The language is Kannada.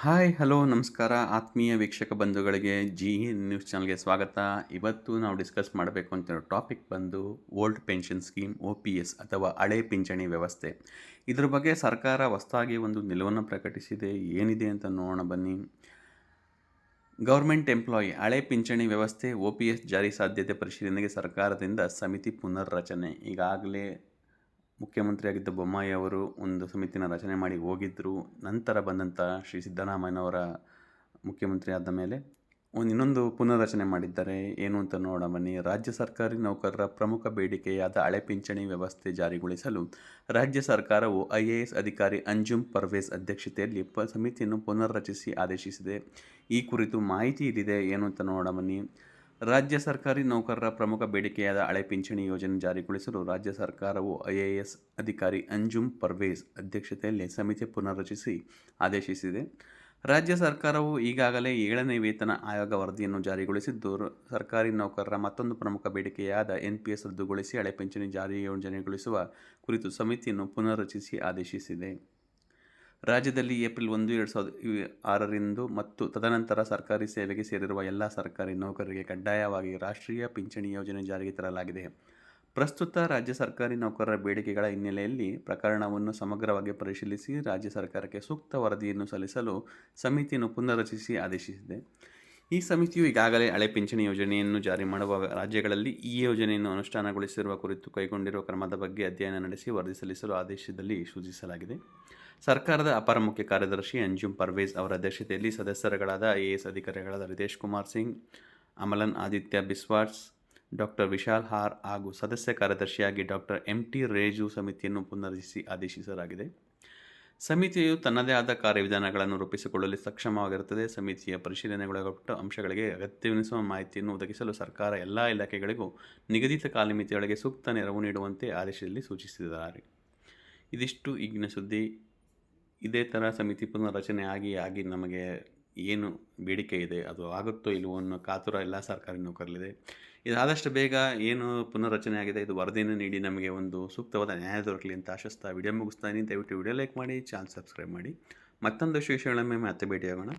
ಹಾಯ್, ಹಲೋ, ನಮಸ್ಕಾರ. ಆತ್ಮೀಯ ವೀಕ್ಷಕ ಬಂಧುಗಳಿಗೆ ಜಿ ನ್ಯೂಸ್ ಚಾನಲ್ಗೆ ಸ್ವಾಗತ. ಇವತ್ತು ನಾವು ಡಿಸ್ಕಸ್ ಮಾಡಬೇಕು ಅಂತಿರೋ ಟಾಪಿಕ್ ಬಂದು old pension scheme O P S ಅಥವಾ ಹಳೆ ಪಿಂಚಣಿ ವ್ಯವಸ್ಥೆ. ಇದ್ರ ಬಗ್ಗೆ ಸರ್ಕಾರ ಹೊಸದಾಗಿ ಒಂದು ನಿಲುವನ್ನು ಪ್ರಕಟಿಸಿದೆ. ಏನಿದೆ ಅಂತ ನೋಡೋಣ ಬನ್ನಿ. ಗೌರ್ಮೆಂಟ್ ಎಂಪ್ಲಾಯಿ, ಹಳೆ ಪಿಂಚಣಿ ವ್ಯವಸ್ಥೆ ಒ ಪಿ ಎಸ್ ಜಾರಿ ಸಾಧ್ಯತೆ ಪರಿಶೀಲನೆಗೆ ಸರ್ಕಾರದಿಂದ ಸಮಿತಿ ಪುನರ್ರಚನೆ. ಈಗಾಗಲೇ ಮುಖ್ಯಮಂತ್ರಿಯಾಗಿದ್ದ ಬೊಮ್ಮಾಯಿ ಅವರು ಒಂದು ಸಮಿತಿನ ರಚನೆ ಮಾಡಿ ಹೋಗಿದ್ದರು ನಂತರ ಬಂದಂಥ ಶ್ರೀ ಸಿದ್ದರಾಮಯ್ಯನವರ ಮುಖ್ಯಮಂತ್ರಿ ಆದ ಮೇಲೆ ಒಂದು ಇನ್ನೊಂದು ಪುನರ್ರಚನೆ ಮಾಡಿದ್ದಾರೆ. ಏನು ಅಂತ ನೋಡೋಣ ಬನ್ನಿ. ರಾಜ್ಯ ಸರ್ಕಾರಿ ನೌಕರರ ಪ್ರಮುಖ ಬೇಡಿಕೆಯಾದ ಹಳೆ ಪಿಂಚಣಿ ವ್ಯವಸ್ಥೆ ಜಾರಿಗೊಳಿಸಲು ರಾಜ್ಯ ಸರ್ಕಾರವು ಐ ಎ ಎಸ್ ಅಧಿಕಾರಿ ಅಂಜುಮ್ ಪರ್ವೇಸ್ ಅಧ್ಯಕ್ಷತೆಯಲ್ಲಿ ಪ ಸಮಿತಿಯನ್ನು ಪುನರ್ರಚಿಸಿ ಆದೇಶಿಸಿದೆ. ಈ ಕುರಿತು ಮಾಹಿತಿ ಇಲ್ಲಿದೆ ಏನು ಅಂತ ನೋಡೋಣ ಬನ್ನಿ. ರಾಜ್ಯ ಸರ್ಕಾರಿ ನೌಕರರ ಪ್ರಮುಖ ಬೇಡಿಕೆಯಾದ ಹಳೆ ಪಿಂಚಣಿ ಯೋಜನೆ ಜಾರಿಗೊಳಿಸಲು ರಾಜ್ಯ ಸರ್ಕಾರವು ಐಎಎಸ್ ಅಧಿಕಾರಿ ಅಂಜುಮ್ ಪರ್ವೇಜ್ ಅಧ್ಯಕ್ಷತೆಯಲ್ಲಿ ಸಮಿತಿ ಪುನರ್ರಚಿಸಿ ಆದೇಶಿಸಿದೆ. ರಾಜ್ಯ ಸರ್ಕಾರವು ಈಗಾಗಲೇ ಏಳನೇ ವೇತನ ಆಯೋಗ ವರದಿಯನ್ನು ಜಾರಿಗೊಳಿಸಿದ್ದು ಸರ್ಕಾರಿ ನೌಕರರ ಮತ್ತೊಂದು ಪ್ರಮುಖ ಬೇಡಿಕೆಯಾದ ಎನ್ಪಿಎಸ್ ರದ್ದುಗೊಳಿಸಿ ಹಳೆ ಪಿಂಚಣಿ ಜಾರಿ ಯೋಜನೆಗೊಳಿಸುವ ಕುರಿತು ಸಮಿತಿಯನ್ನು ಪುನರ್ರಚಿಸಿ ಆದೇಶಿಸಿದೆ. ರಾಜ್ಯದಲ್ಲಿ ಏಪ್ರಿಲ್ ಒಂದು, ಎರಡು ಸಾವಿರದ ಆರರಿಂದ ಮತ್ತು ತದನಂತರ ಸರ್ಕಾರಿ ಸೇವೆಗೆ ಸೇರಿರುವ ಎಲ್ಲ ಸರ್ಕಾರಿ ನೌಕರರಿಗೆ ಕಡ್ಡಾಯವಾಗಿ ರಾಷ್ಟ್ರೀಯ ಪಿಂಚಣಿ ಯೋಜನೆ ಜಾರಿಗೆ ತರಲಾಗಿದೆ. ಪ್ರಸ್ತುತ ರಾಜ್ಯ ಸರ್ಕಾರಿ ನೌಕರರ ಬೇಡಿಕೆಗಳ ಹಿನ್ನೆಲೆಯಲ್ಲಿ ಪ್ರಕರಣವನ್ನು ಸಮಗ್ರವಾಗಿ ಪರಿಶೀಲಿಸಿ ರಾಜ್ಯ ಸರ್ಕಾರಕ್ಕೆ ಸೂಕ್ತ ವರದಿಯನ್ನು ಸಲ್ಲಿಸಲು ಸಮಿತಿಯನ್ನು ಪುನರ್ರಚಿಸಿ ಆದೇಶಿಸಿದೆ. ಈ ಸಮಿತಿಯು ಈಗಾಗಲೇ ಹಳೆ ಪಿಂಚಣಿ ಯೋಜನೆಯನ್ನು ಜಾರಿ ಮಾಡುವ ರಾಜ್ಯಗಳಲ್ಲಿ ಈ ಯೋಜನೆಯನ್ನು ಅನುಷ್ಠಾನಗೊಳಿಸಿರುವ ಕುರಿತು ಕೈಗೊಂಡಿರುವ ಕ್ರಮದ ಬಗ್ಗೆ ಅಧ್ಯಯನ ನಡೆಸಿ ವರದಿ ಸಲ್ಲಿಸಲು ಆದೇಶದಲ್ಲಿ ಸೂಚಿಸಲಾಗಿದೆ. ಸರ್ಕಾರದ ಅಪರ ಮುಖ್ಯ ಕಾರ್ಯದರ್ಶಿ ಅಂಜುಮ್ ಪರ್ವೇಜ್ ಅವರ ಅಧ್ಯಕ್ಷತೆಯಲ್ಲಿ ಸದಸ್ಯರುಗಳಾದ ಐಎಎಸ್ ಅಧಿಕಾರಿಗಳಾದ ರಿತೇಶ್ ಕುಮಾರ್ ಸಿಂಗ್, ಅಮಲನ್ ಆದಿತ್ಯ ಬಿಸ್ವಾಟ್ಸ್ ಡಾಕ್ಟರ್ ವಿಶಾಲ್ ಹಾರ್ ಹಾಗೂ ಸದಸ್ಯ ಕಾರ್ಯದರ್ಶಿಯಾಗಿ ಡಾಕ್ಟರ್ ಎಂ ಟಿ ರೇಜು ಸಮಿತಿಯನ್ನು ಪುನರ್ರಚಿಸಿ ಆದೇಶಿಸಲಾಗಿದೆ. ಸಮಿತಿಯು ತನ್ನದೇ ಆದ ಕಾರ್ಯವಿಧಾನಗಳನ್ನು ರೂಪಿಸಿಕೊಳ್ಳಲು ಸಕ್ಷಮವಾಗಿರುತ್ತದೆ. ಸಮಿತಿಯ ಪರಿಶೀಲನೆಗೊಳಪಟ್ಟ ಅಂಶಗಳಿಗೆ ಅಗತ್ಯವೆನಿಸುವ ಮಾಹಿತಿಯನ್ನು ಒದಗಿಸಲು ಸರ್ಕಾರ ಎಲ್ಲ ಇಲಾಖೆಗಳಿಗೂ ನಿಗದಿತ ಕಾಲಮಿತಿಯೊಳಗೆ ಸೂಕ್ತ ನೆರವು ನೀಡುವಂತೆ ಆದೇಶದಲ್ಲಿ ಸೂಚಿಸಿದ್ದಾರೆ. ಇದಿಷ್ಟು ಈಗಿನ ಸುದ್ದಿ. ಇದೇ ಥರ ಸಮಿತಿ ಪುನರ್ರಚನೆ ಆಗಿ ಆಗಿ ನಮಗೆ ಏನು ಬೇಡಿಕೆ ಇದೆ, ಅದು ಆಗುತ್ತೋ ಇಲ್ಲವೋ ಅನ್ನೋ ಕಾತುರ ಎಲ್ಲ ಸರ್ಕಾರಿ ನೌಕರಲ್ಲಿದೆ ಇದಾದಷ್ಟು ಬೇಗ ಏನು ಪುನರ್ರಚನೆ ಆಗಿದೆ, ಇದು ವರದಿಯನ್ನು ನೀಡಿ ನಮಗೆ ಒಂದು ಸೂಕ್ತವಾದ ನ್ಯಾಯ ದೊರಕಲಿ ಅಂತ ಆಶಿಸ್ತಾ ವಿಡಿಯೋ ಮುಗಿಸ್ತಾ ದಯವಿಟ್ಟು ವಿಡಿಯೋ ಲೈಕ್ ಮಾಡಿ ಚಾನಲ್ ಸಬ್ಸ್ಕ್ರೈಬ್ ಮಾಡಿ. ಮತ್ತೊಂದು ವಿಶೇಷಗಳ ಮೇಲೆ ಮತ್ತೆ ಭೇಟಿಯಾಗೋಣ.